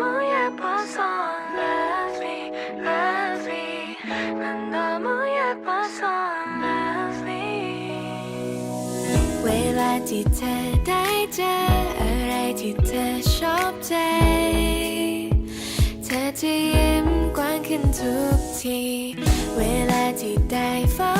너무 예뻐서 lovely lovely 난 너무 예뻐서 lovely เวลาที่เธอได้เจออะไรที่เธอชอบใจ เธอจะยิ้มกว้างขึ้นทุกที เวลาที่ได้เฝ้าม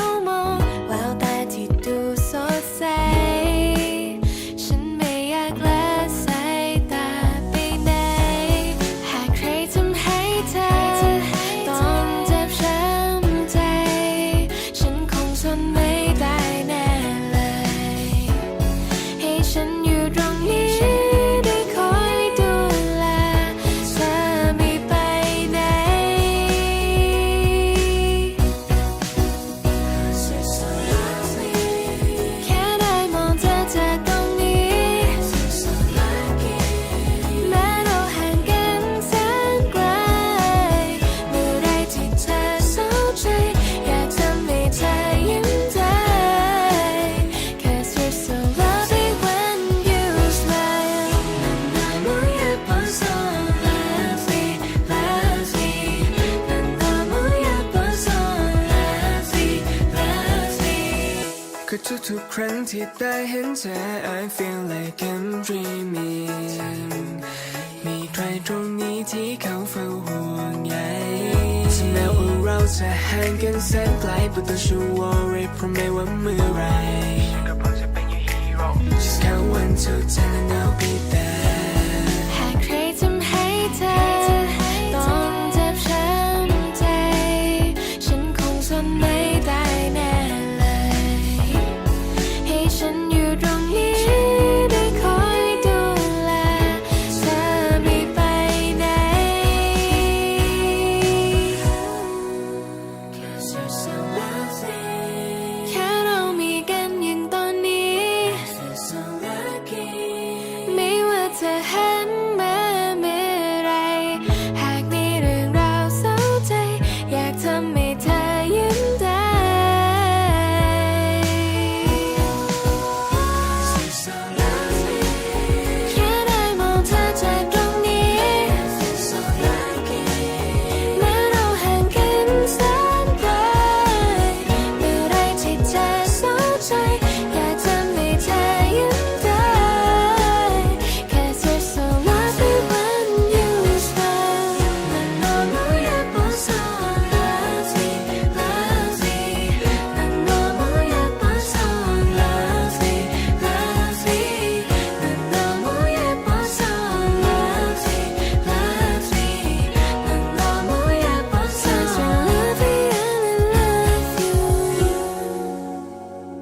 อง คือทุกๆครั้งที่ได้เห็นเธอ I feel like I'm dreaming มีใครตรงนี้ที่เขาเฝ้าห่วงใยแม้ว่าเราจะห่างกันแสนไกล but don't you worry เพราะไม่ว่าเมื่อไร Just count one two ten and I'll be there หากใครทำให้เธอ